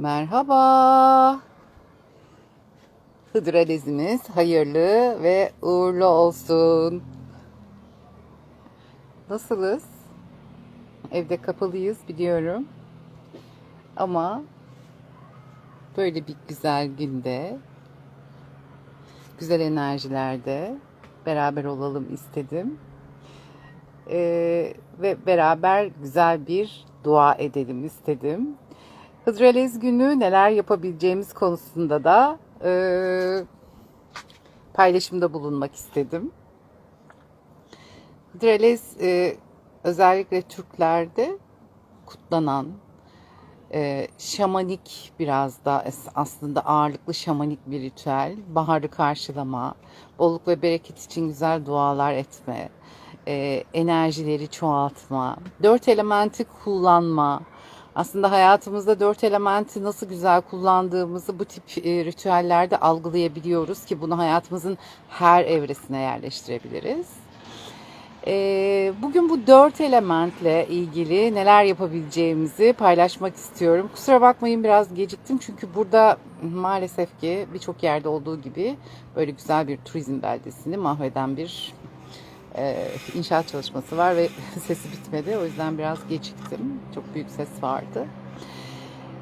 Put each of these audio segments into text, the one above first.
Merhaba. Hıdrellezimiz hayırlı ve uğurlu olsun. Nasılız? Evde kapalıyız biliyorum. Ama böyle bir güzel günde, güzel enerjilerde beraber olalım istedim. Ee, ve beraber güzel bir dua edelim istedim. Hıdrellez günü neler yapabileceğimiz konusunda da e, paylaşımda bulunmak istedim. Hıdrellez e, özellikle Türklerde kutlanan e, şamanik biraz da aslında ağırlıklı şamanik bir ritüel. Baharı karşılama, bolluk ve bereket için güzel dualar etme, e, enerjileri çoğaltma, dört elementi kullanma. Aslında hayatımızda dört elementi nasıl güzel kullandığımızı bu tip e, ritüellerde algılayabiliyoruz ki bunu hayatımızın her evresine yerleştirebiliriz. Ee, bugün bu dört elementle ilgili neler yapabileceğimizi paylaşmak istiyorum. Kusura bakmayın biraz geciktim çünkü burada maalesef ki birçok yerde olduğu gibi böyle güzel bir turizm beldesini mahveden bir e, inşaat çalışması var ve sesi bitmedi. O yüzden biraz geciktim. Çok büyük ses vardı.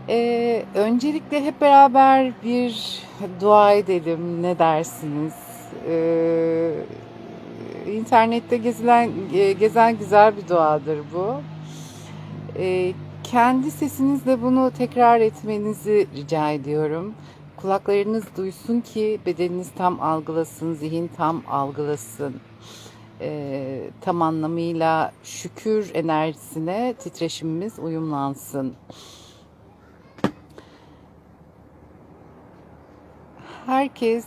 Ee, öncelikle hep beraber bir dua edelim. Ne dersiniz? Ee, internette gezilen e, gezen güzel bir duadır bu. Ee, kendi sesinizle bunu tekrar etmenizi rica ediyorum. Kulaklarınız duysun ki bedeniniz tam algılasın, zihin tam algılasın. Ee, tam anlamıyla şükür enerjisine titreşimimiz uyumlansın. Herkes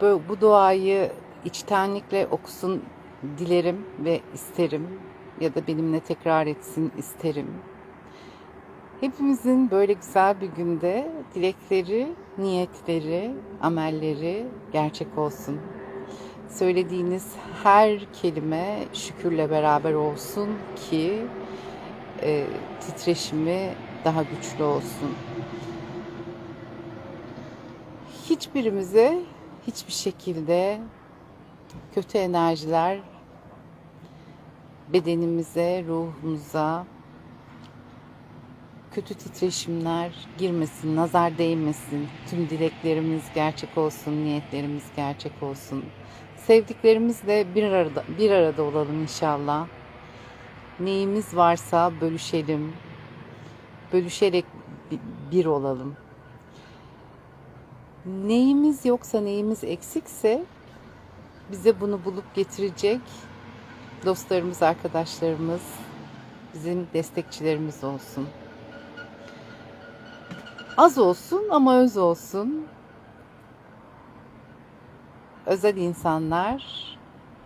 bu duayı içtenlikle okusun dilerim ve isterim ya da benimle tekrar etsin isterim. Hepimizin böyle güzel bir günde dilekleri, niyetleri, amelleri gerçek olsun. Söylediğiniz her kelime şükürle beraber olsun ki e, titreşimi daha güçlü olsun. Hiçbirimize hiçbir şekilde kötü enerjiler bedenimize, ruhumuza kötü titreşimler girmesin, nazar değmesin. Tüm dileklerimiz gerçek olsun, niyetlerimiz gerçek olsun. Sevdiklerimizle bir arada bir arada olalım inşallah. Neyimiz varsa bölüşelim. Bölüşerek bi- bir olalım. Neyimiz yoksa, neyimiz eksikse bize bunu bulup getirecek dostlarımız, arkadaşlarımız, bizim destekçilerimiz olsun. Az olsun ama öz olsun. Özel insanlar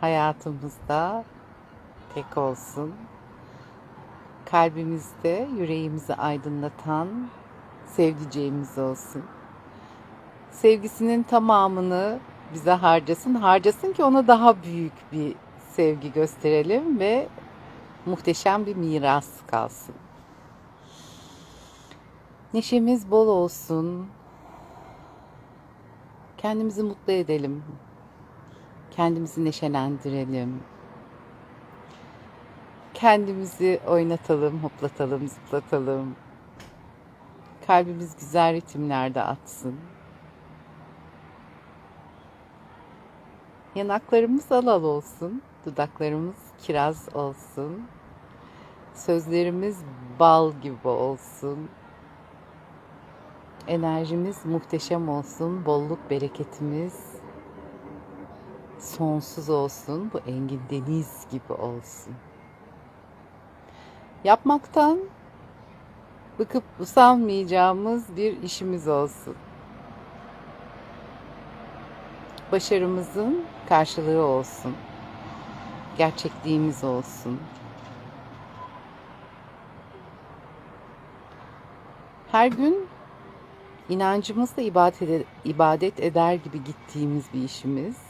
hayatımızda tek olsun. Kalbimizde yüreğimizi aydınlatan sevdiceğimiz olsun. Sevgisinin tamamını bize harcasın. Harcasın ki ona daha büyük bir sevgi gösterelim ve muhteşem bir miras kalsın. Neşemiz bol olsun. Kendimizi mutlu edelim. Kendimizi neşelendirelim. Kendimizi oynatalım, hoplatalım, zıplatalım. Kalbimiz güzel ritimlerde atsın. Yanaklarımız alal olsun, dudaklarımız kiraz olsun. Sözlerimiz bal gibi olsun. Enerjimiz muhteşem olsun, bolluk bereketimiz sonsuz olsun, bu engin deniz gibi olsun. Yapmaktan bıkıp usanmayacağımız bir işimiz olsun. Başarımızın karşılığı olsun. Gerçekliğimiz olsun. Her gün inancımızla ibadet, ibadet eder gibi gittiğimiz bir işimiz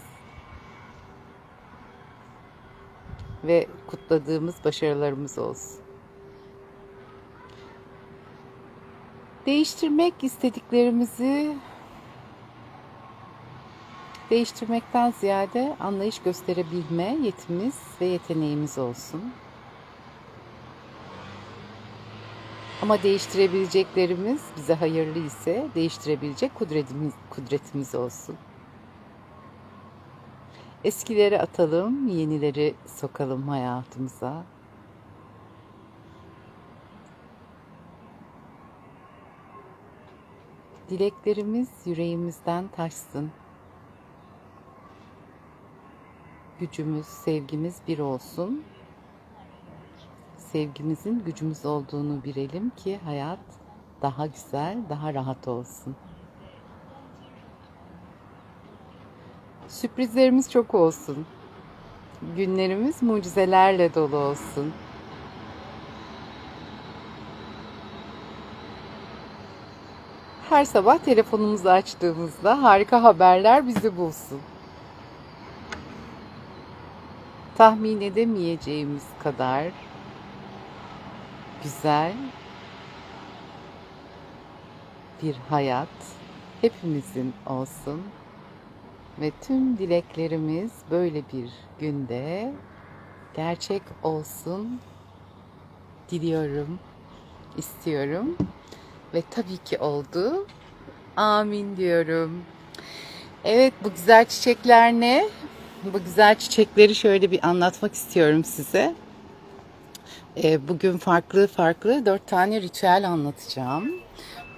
ve kutladığımız başarılarımız olsun. Değiştirmek istediklerimizi değiştirmekten ziyade anlayış gösterebilme yetimiz ve yeteneğimiz olsun. Ama değiştirebileceklerimiz bize hayırlı ise değiştirebilecek kudretimiz, kudretimiz olsun. Eskileri atalım, yenileri sokalım hayatımıza. Dileklerimiz yüreğimizden taşsın. Gücümüz, sevgimiz bir olsun. Sevgimizin gücümüz olduğunu bilelim ki hayat daha güzel, daha rahat olsun. Sürprizlerimiz çok olsun. Günlerimiz mucizelerle dolu olsun. Her sabah telefonumuzu açtığımızda harika haberler bizi bulsun. Tahmin edemeyeceğimiz kadar güzel bir hayat hepimizin olsun ve tüm dileklerimiz böyle bir günde gerçek olsun diliyorum, istiyorum ve tabii ki oldu. Amin diyorum. Evet bu güzel çiçekler ne? Bu güzel çiçekleri şöyle bir anlatmak istiyorum size. Ee, bugün farklı farklı dört tane ritüel anlatacağım.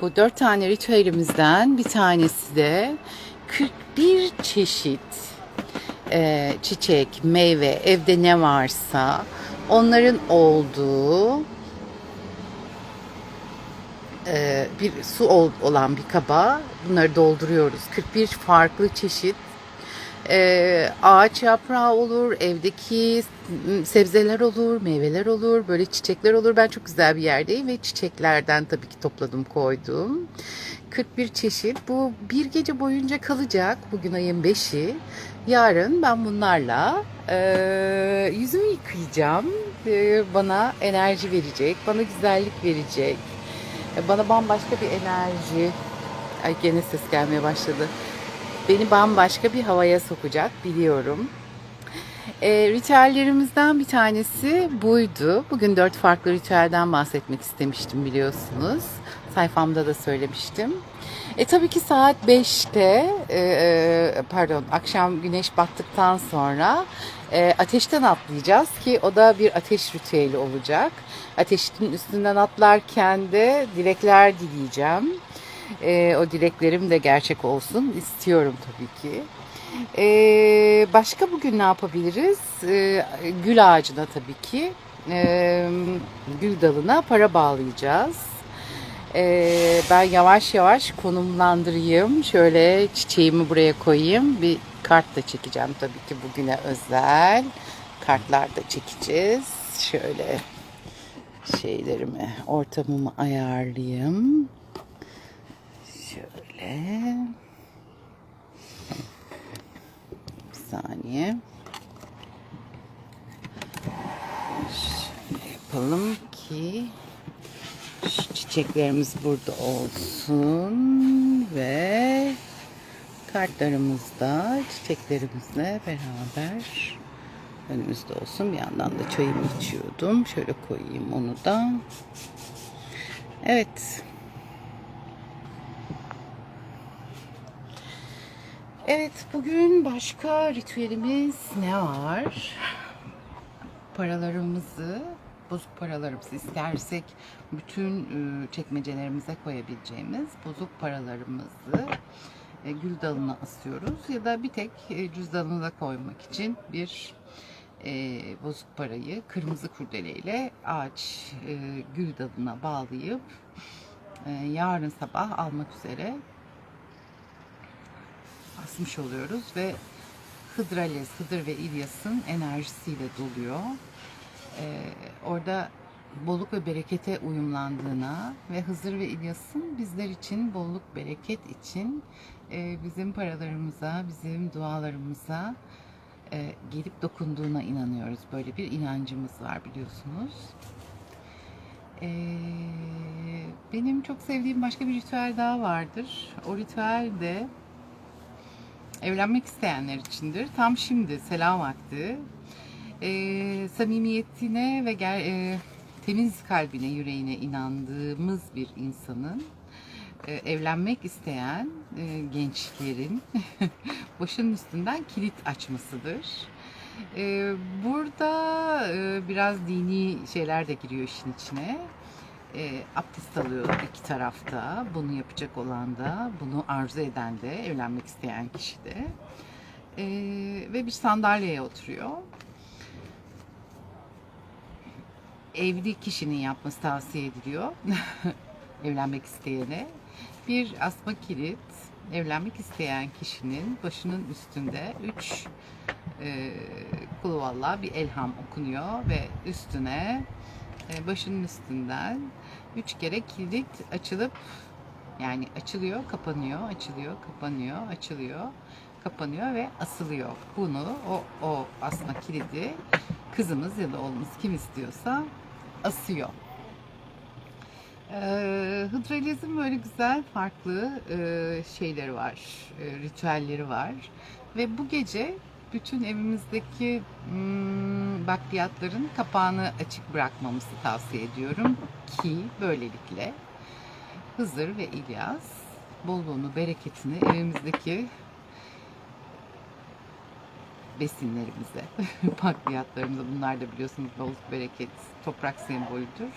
Bu dört tane ritüelimizden bir tanesi de 41 çeşit e, çiçek, meyve, evde ne varsa onların olduğu e, bir su olan bir kaba bunları dolduruyoruz. 41 farklı çeşit e, ağaç yaprağı olur, evdeki sebzeler olur, meyveler olur, böyle çiçekler olur. Ben çok güzel bir yerdeyim ve çiçeklerden tabii ki topladım, koydum. 41 çeşit. Bu bir gece boyunca kalacak. Bugün ayın 5'i. Yarın ben bunlarla e, yüzümü yıkayacağım. E, bana enerji verecek, bana güzellik verecek. E, bana bambaşka bir enerji. Ay gene ses gelmeye başladı beni bambaşka bir havaya sokacak biliyorum. E, ritüellerimizden bir tanesi buydu. Bugün dört farklı ritüelden bahsetmek istemiştim biliyorsunuz. Sayfamda da söylemiştim. E tabii ki saat 5'te e, e, pardon akşam güneş battıktan sonra e, ateşten atlayacağız ki o da bir ateş ritüeli olacak. Ateşin üstünden atlarken de dilekler dileyeceğim. E, o dileklerim de gerçek olsun istiyorum tabii ki. E, başka bugün ne yapabiliriz? E, gül ağacına tabii ki. E, gül dalına para bağlayacağız. E, ben yavaş yavaş konumlandırayım. Şöyle çiçeğimi buraya koyayım. Bir kart da çekeceğim tabii ki bugüne özel. Kartlar da çekeceğiz. Şöyle şeylerimi, ortamımı ayarlayayım. Şöyle. Bir saniye. Şöyle yapalım ki şu çiçeklerimiz burada olsun ve kartlarımız da çiçeklerimizle beraber önümüzde olsun. Bir yandan da çayımı içiyordum. Şöyle koyayım onu da. Evet. Evet bugün başka ritüelimiz ne var? Paralarımızı, bozuk paralarımızı istersek bütün e, çekmecelerimize koyabileceğimiz bozuk paralarımızı e, gül dalına asıyoruz ya da bir tek e, cüzdanına koymak için bir bozuk parayı kırmızı kurdeleyle ağaç gül dalına bağlayıp yarın sabah almak üzere asmış oluyoruz ve Hıdrales, Hıdır ve İlyas'ın enerjisiyle doluyor. Ee, orada bolluk ve berekete uyumlandığına ve Hızır ve İlyas'ın bizler için bolluk bereket için e, bizim paralarımıza, bizim dualarımıza e, gelip dokunduğuna inanıyoruz. Böyle bir inancımız var biliyorsunuz. Eee Benim çok sevdiğim başka bir ritüel daha vardır. O ritüel de evlenmek isteyenler içindir. Tam şimdi selam vakti. Ee, samimiyetine ve ger- e, temiz kalbine, yüreğine inandığımız bir insanın e, evlenmek isteyen e, gençlerin başının üstünden kilit açmasıdır. E, burada e, biraz dini şeyler de giriyor işin içine. E, abdest alıyor iki tarafta. Bunu yapacak olan da, bunu arzu eden de, evlenmek isteyen kişi de. E, ve bir sandalyeye oturuyor. Evli kişinin yapması tavsiye ediliyor. evlenmek isteyene. Bir asma kilit, evlenmek isteyen kişinin başının üstünde üç e, kulüvallah bir elham okunuyor ve üstüne e, başının üstünden üç kere kilit açılıp yani açılıyor, kapanıyor, açılıyor, kapanıyor, açılıyor, kapanıyor ve asılıyor. Bunu o o asma kilidi kızımız ya da oğlumuz kim istiyorsa asıyor. Ee, Hıdrellez'in böyle güzel farklı e, şeyleri var, e, ritüelleri var ve bu gece bütün evimizdeki hmm, bakliyatların kapağını açık bırakmamızı tavsiye ediyorum ki böylelikle Hızır ve İlyas bolluğunu, bereketini evimizdeki besinlerimize, bakliyatlarımıza bunlar da biliyorsunuz bolluk bereket toprak sembolüdür.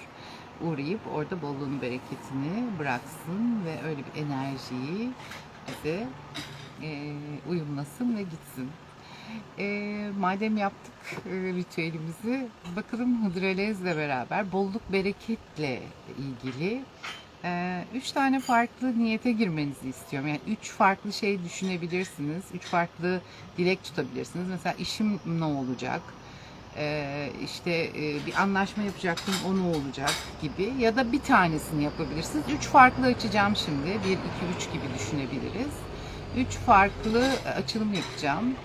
Uğrayıp orada bolluğunu bereketini bıraksın ve öyle bir enerjiyi bize e, uyumlasın ve gitsin. E, madem yaptık e, ritüelimizi bakalım Hıdrellez'le beraber bolluk bereketle ilgili üç tane farklı niyete girmenizi istiyorum. Yani üç farklı şey düşünebilirsiniz. Üç farklı dilek tutabilirsiniz. Mesela işim ne olacak? E, işte e, bir anlaşma yapacaktım o ne olacak gibi ya da bir tanesini yapabilirsiniz. Üç farklı açacağım şimdi. Bir, iki, üç gibi düşünebiliriz. Üç farklı açılım yapacağım.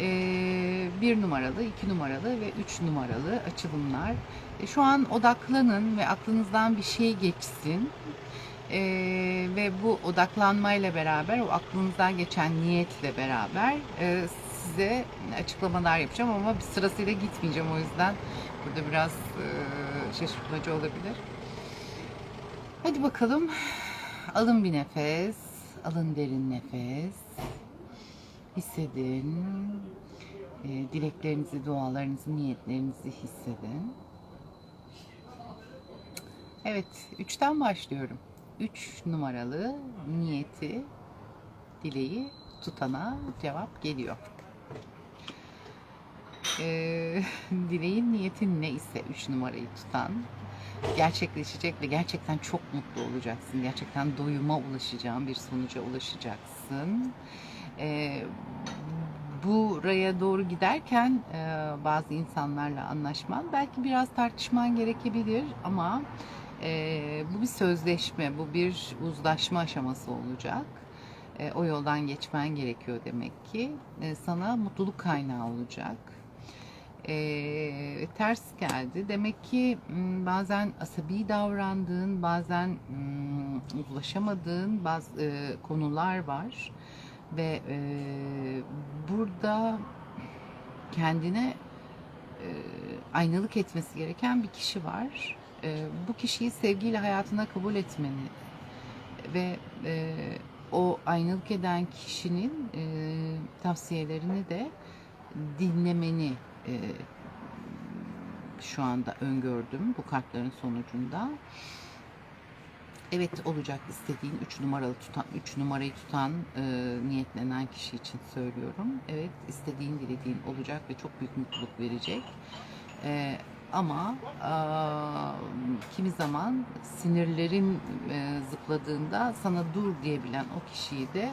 Ee, bir numaralı, iki numaralı ve üç numaralı açılımlar. E, Şu an odaklanın ve aklınızdan bir şey geçsin. Ee, ve bu odaklanmayla beraber, o aklınızdan geçen niyetle beraber e, size açıklamalar yapacağım ama bir sırasıyla gitmeyeceğim. O yüzden burada biraz e, şaşırtmacı olabilir. Hadi bakalım. Alın bir nefes. Alın derin nefes. Hissedin. E, dileklerinizi, dualarınızı, niyetlerinizi hissedin. Evet, üçten başlıyorum. Üç numaralı niyeti, dileği tutana cevap geliyor. E, dileğin niyetin ne ise üç numarayı tutan gerçekleşecek ve gerçekten çok mutlu olacaksın. Gerçekten doyuma ulaşacağın bir sonuca ulaşacaksın. E, buraya doğru giderken e, bazı insanlarla anlaşman belki biraz tartışman gerekebilir ama e, bu bir sözleşme, bu bir uzlaşma aşaması olacak. E, o yoldan geçmen gerekiyor demek ki. E, sana mutluluk kaynağı olacak. E, ters geldi. Demek ki bazen asabi davrandığın, bazen uzlaşamadığın bazı e, konular var ve e, burada kendine e, aynalık etmesi gereken bir kişi var. E, bu kişiyi sevgiyle hayatına kabul etmeni ve e, o aynalık eden kişinin e, tavsiyelerini de dinlemeni e, şu anda öngördüm bu kartların sonucunda. Evet olacak istediğin 3 numaralı tutan 3 numarayı tutan e, niyetlenen kişi için söylüyorum. Evet istediğin dilediğin olacak ve çok büyük mutluluk verecek. E, ama e, kimi zaman sinirlerin e, zıpladığında sana dur diyebilen o kişiyi de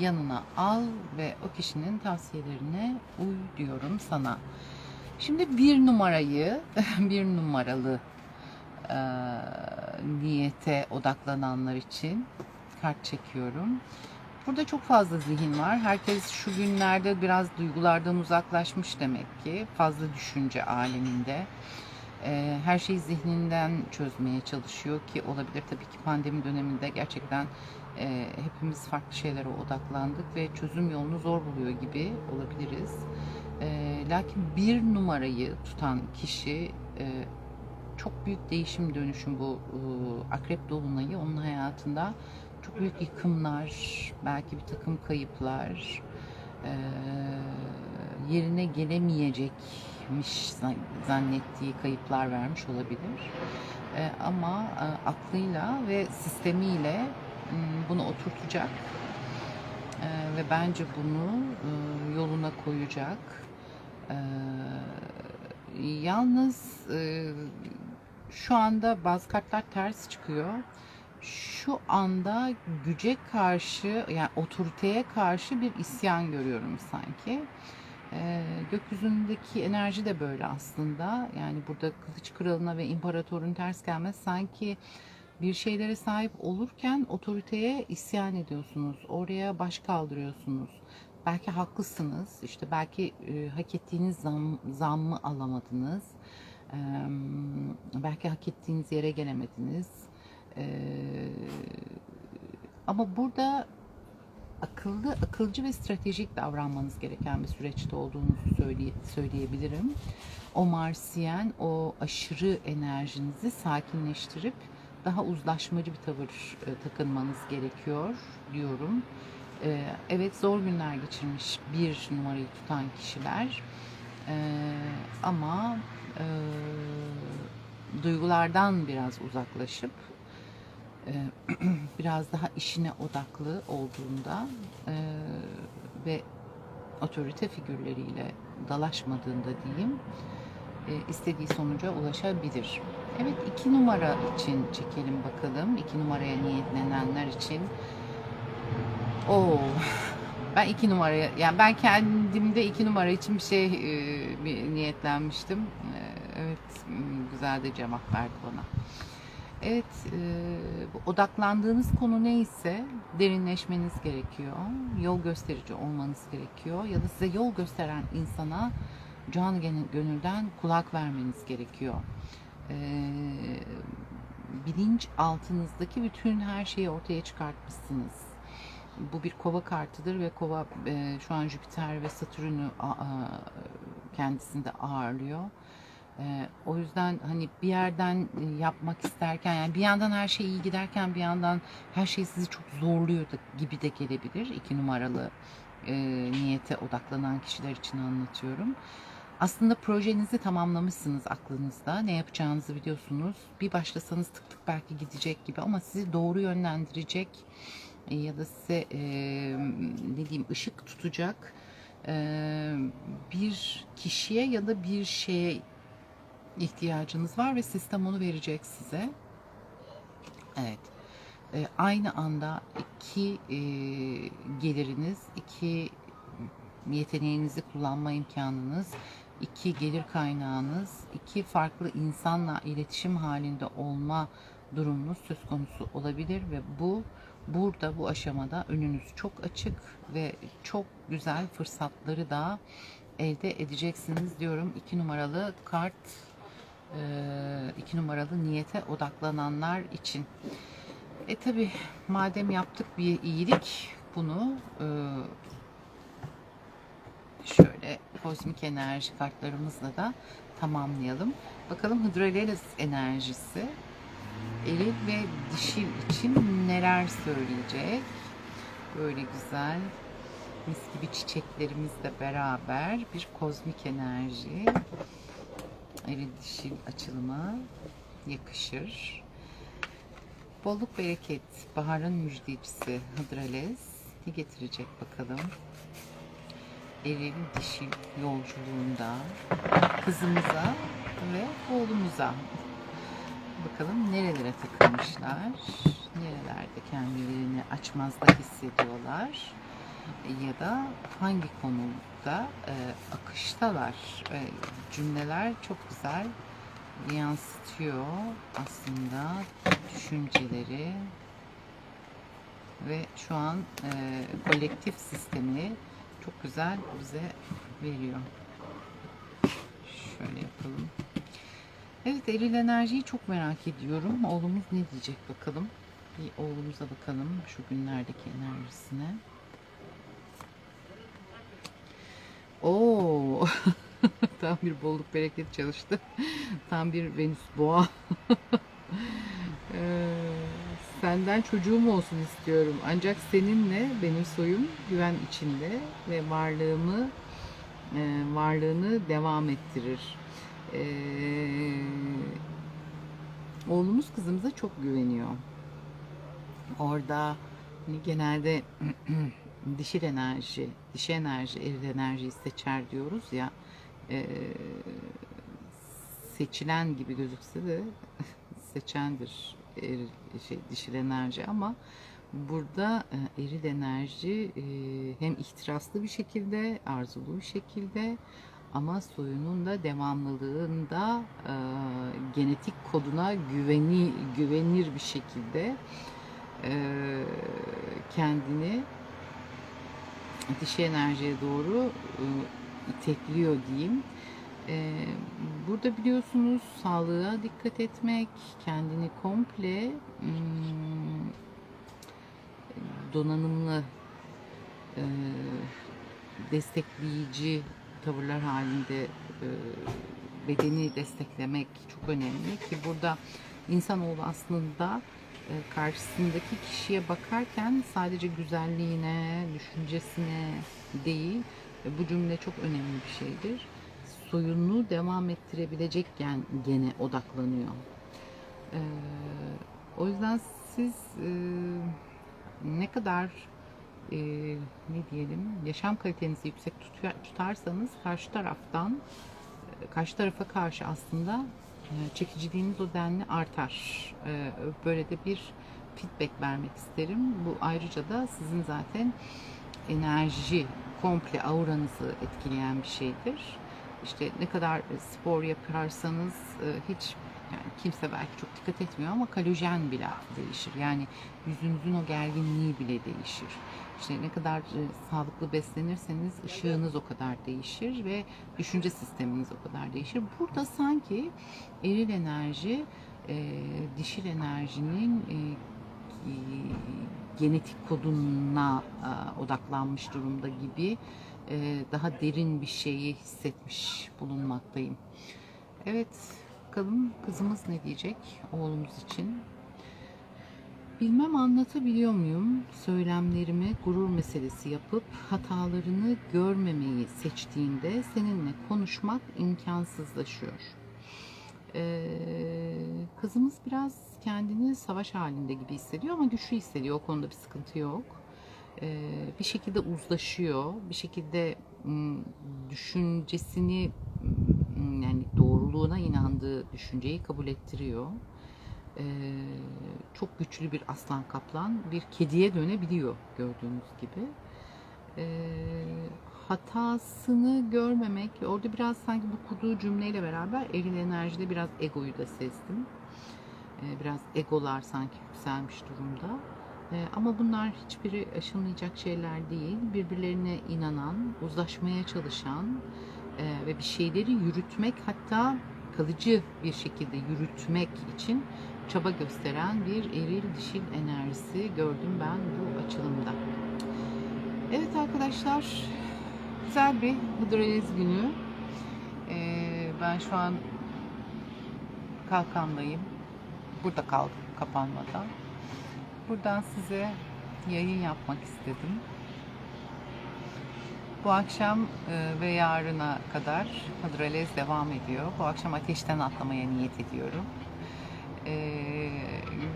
yanına al ve o kişinin tavsiyelerine uy diyorum sana. Şimdi bir numarayı, bir numaralı e, niyete odaklananlar için kart çekiyorum. Burada çok fazla zihin var. Herkes şu günlerde biraz duygulardan uzaklaşmış demek ki. Fazla düşünce aleminde. E, her şeyi zihninden çözmeye çalışıyor ki olabilir tabii ki pandemi döneminde gerçekten e, hepimiz farklı şeylere odaklandık ve çözüm yolunu zor buluyor gibi olabiliriz. E, lakin bir numarayı tutan kişi e, çok büyük değişim dönüşüm bu e, akrep dolunayı onun hayatında çok büyük yıkımlar, belki bir takım kayıplar, e, yerine gelemeyecekmiş zannettiği kayıplar vermiş olabilir. E, ama e, aklıyla ve sistemiyle m, bunu oturtacak E, ve bence bunu e, yoluna koyacak. E, yalnız e, şu anda bazı kartlar ters çıkıyor. Şu anda güce karşı yani otoriteye karşı bir isyan görüyorum sanki. Ee, gökyüzündeki enerji de böyle aslında. Yani burada kılıç kralına ve imparatorun ters gelmesi sanki bir şeylere sahip olurken otoriteye isyan ediyorsunuz. Oraya baş kaldırıyorsunuz. Belki haklısınız. İşte belki e, hak ettiğiniz zam, zammı alamadınız. Ee, belki hak ettiğiniz yere gelemediniz. Ee, ama burada akıllı, akılcı ve stratejik davranmanız gereken bir süreçte olduğunuzu söyleye, söyleyebilirim. O Marsiyen, o aşırı enerjinizi sakinleştirip daha uzlaşmacı bir tavır e, takınmanız gerekiyor diyorum. E, evet zor günler geçirmiş bir numarayı tutan kişiler e, ama e, duygulardan biraz uzaklaşıp e, biraz daha işine odaklı olduğunda e, ve otorite figürleriyle dalaşmadığında diyeyim e, istediği sonuca ulaşabilir. Evet iki numara için çekelim bakalım. İki numaraya niyetlenenler için. Oo, ben iki numaraya yani ben kendimde iki numara için bir şey e, bir niyetlenmiştim. E, evet güzel de cevap verdi bana. Evet, e, odaklandığınız konu neyse derinleşmeniz gerekiyor. Yol gösterici olmanız gerekiyor. Ya da size yol gösteren insana canı gönülden kulak vermeniz gerekiyor. E, bilinç altınızdaki bütün her şeyi ortaya çıkartmışsınız. Bu bir kova kartıdır ve kova e, şu an Jüpiter ve Satürn'ü kendisinde ağırlıyor ee, o yüzden hani bir yerden e, yapmak isterken yani bir yandan her şey iyi giderken bir yandan her şey sizi çok zorluyor da gibi de gelebilir. iki numaralı e, niyete odaklanan kişiler için anlatıyorum. Aslında projenizi tamamlamışsınız aklınızda. Ne yapacağınızı biliyorsunuz. Bir başlasanız tık tık belki gidecek gibi ama sizi doğru yönlendirecek e, ya da size e, ne diyeyim ışık tutacak e, bir kişiye ya da bir şeye ihtiyacınız var ve sistem onu verecek size. Evet. E, aynı anda iki e, geliriniz, iki yeteneğinizi kullanma imkanınız, iki gelir kaynağınız, iki farklı insanla iletişim halinde olma durumunuz söz konusu olabilir ve bu burada bu aşamada önünüz çok açık ve çok güzel fırsatları da elde edeceksiniz diyorum. İki numaralı kart e, iki numaralı niyete odaklananlar için. E tabi madem yaptık bir iyilik bunu e, şöyle kozmik enerji kartlarımızla da tamamlayalım. Bakalım Hıdraleles enerjisi eril ve dişil için neler söyleyecek? Böyle güzel mis gibi çiçeklerimizle beraber bir kozmik enerji eril dişil açılıma yakışır. Bolluk bereket, baharın müjdecisi Hıdrales ne getirecek bakalım. Eril dişil yolculuğunda kızımıza ve oğlumuza bakalım nerelere takılmışlar, nerelerde kendilerini açmazda hissediyorlar ya da hangi konuda e, akıştalar. E, cümleler çok güzel yansıtıyor aslında düşünceleri ve şu an e, kolektif sistemini çok güzel bize veriyor. Şöyle yapalım. Evet eril enerjiyi çok merak ediyorum. Oğlumuz ne diyecek bakalım. Bir oğlumuza bakalım şu günlerdeki enerjisine. Oo. Tam bir bolluk bereket çalıştı. Tam bir Venüs boğa. Ee, senden çocuğum olsun istiyorum. Ancak seninle benim soyum güven içinde ve varlığımı e, varlığını devam ettirir. Ee, oğlumuz kızımıza çok güveniyor. Orada hani genelde dişil enerji, dişi enerji, eril enerjiyi seçer diyoruz ya. e, seçilen gibi gözükse de seçendir eril, şey, dişil enerji ama burada e, eril enerji e, hem ihtiraslı bir şekilde, arzulu bir şekilde ama soyunun da devamlılığında e, genetik koduna güveni güvenir bir şekilde e, kendini dişi enerjiye doğru e, itekliyor diyeyim. E, burada biliyorsunuz sağlığa dikkat etmek, kendini komple hmm, donanımlı e, destekleyici tavırlar halinde e, bedeni desteklemek çok önemli ki burada insanoğlu aslında e, karşısındaki kişiye bakarken sadece güzelliğine, düşüncesine değil e, bu cümle çok önemli bir şeydir. Soyunu devam ettirebilecek gen, gene odaklanıyor. E, o yüzden siz ne kadar e, ne diyelim yaşam kalitenizi yüksek tutarsanız karşı taraftan e, karşı tarafa karşı aslında e, çekiciliğiniz o denli artar. E, Böyle de bir feedback vermek isterim. Bu ayrıca da sizin zaten enerji, komple auranızı etkileyen bir şeydir. İşte ne kadar spor yaparsanız e, hiç kimse belki çok dikkat etmiyor ama kolajen bile değişir. Yani yüzünüzün o gerginliği bile değişir. İşte ne kadar e, sağlıklı beslenirseniz ışığınız o kadar değişir ve düşünce sisteminiz o kadar değişir. Burada sanki eril enerji e, dişil enerjinin e, genetik koduna odaklanmış durumda gibi daha derin bir şeyi hissetmiş bulunmaktayım. Evet, bakalım kızımız ne diyecek oğlumuz için. Bilmem anlatabiliyor muyum? Söylemlerimi gurur meselesi yapıp hatalarını görmemeyi seçtiğinde seninle konuşmak imkansızlaşıyor. Ee, kızımız biraz kendini savaş halinde gibi hissediyor ama güçlü hissediyor. O konuda bir sıkıntı yok. Ee, bir şekilde uzlaşıyor. Bir şekilde düşüncesini doğruluğuna inandığı düşünceyi kabul ettiriyor. Ee, çok güçlü bir aslan kaplan bir kediye dönebiliyor gördüğünüz gibi. Ee, hatasını görmemek orada biraz sanki bu kurduğu cümleyle beraber eril enerjide biraz egoyu da sezdim. Ee, biraz egolar sanki yükselmiş durumda. Ee, ama bunlar hiçbiri aşılmayacak şeyler değil. Birbirlerine inanan, uzlaşmaya çalışan e, ve bir şeyleri yürütmek hatta kalıcı bir şekilde yürütmek için çaba gösteren bir eril dişil enerjisi gördüm ben bu açılımda. Evet arkadaşlar güzel bir Hıdrellez günü. Ee, ben şu an kalkandayım. Burada kaldım kapanmadan. Buradan size yayın yapmak istedim. Bu akşam e, ve yarına kadar Hıdrellez devam ediyor. Bu akşam ateşten atlamaya niyet ediyorum. Ee,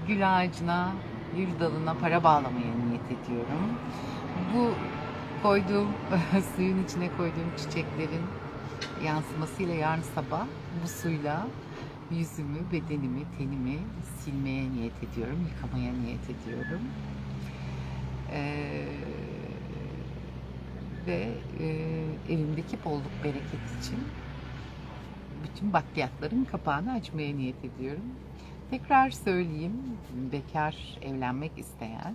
gül ağacına, gül dalına para bağlamaya niyet ediyorum. Bu koyduğum, suyun içine koyduğum çiçeklerin yansımasıyla yarın sabah bu suyla yüzümü, bedenimi, tenimi silmeye niyet ediyorum, yıkamaya niyet ediyorum. Ee, ve e, evimdeki bolluk bereket için bütün bakliyatların kapağını açmaya niyet ediyorum. Tekrar söyleyeyim, bekar evlenmek isteyen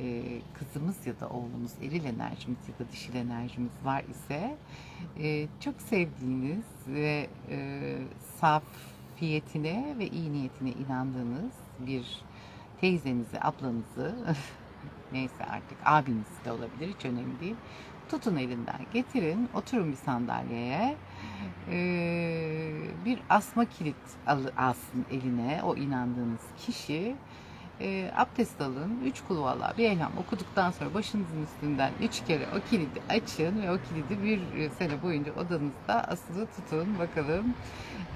e, kızımız ya da oğlumuz eril enerjimiz ya da dişil enerjimiz var ise e, çok sevdiğiniz ve e, saf marufiyetine ve iyi niyetine inandığınız bir teyzenizi, ablanızı neyse artık abiniz de olabilir hiç önemli değil. Tutun elinden getirin, oturun bir sandalyeye. Ee, bir asma kilit al, alsın eline o inandığınız kişi. Ee, abdest alın, üç kulu valla bir elham okuduktan sonra başınızın üstünden üç kere o kilidi açın ve o kilidi bir sene boyunca odanızda asılı tutun bakalım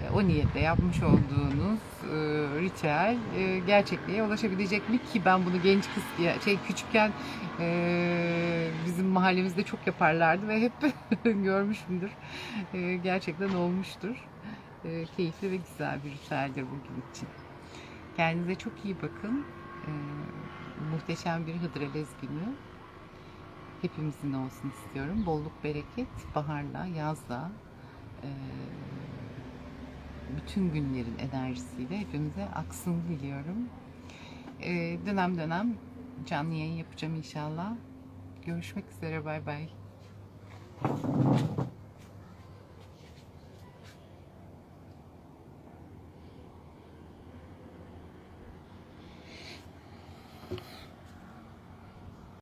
e, o niyetle yapmış olduğunuz e, ritüel e, gerçekliğe ulaşabilecek mi ki ben bunu genç kız şey küçükken e, bizim mahallemizde çok yaparlardı ve hep görmüşümdür. E, gerçekten olmuştur. E, keyifli ve güzel bir ritüeldir bugün için. Kendinize çok iyi bakın. E, muhteşem bir Hıdrellez günü. Hepimizin olsun istiyorum. Bolluk, bereket, baharla, yazla, e, bütün günlerin enerjisiyle hepimize aksın diliyorum. Ee, dönem dönem canlı yayın yapacağım inşallah. Görüşmek üzere bay bay.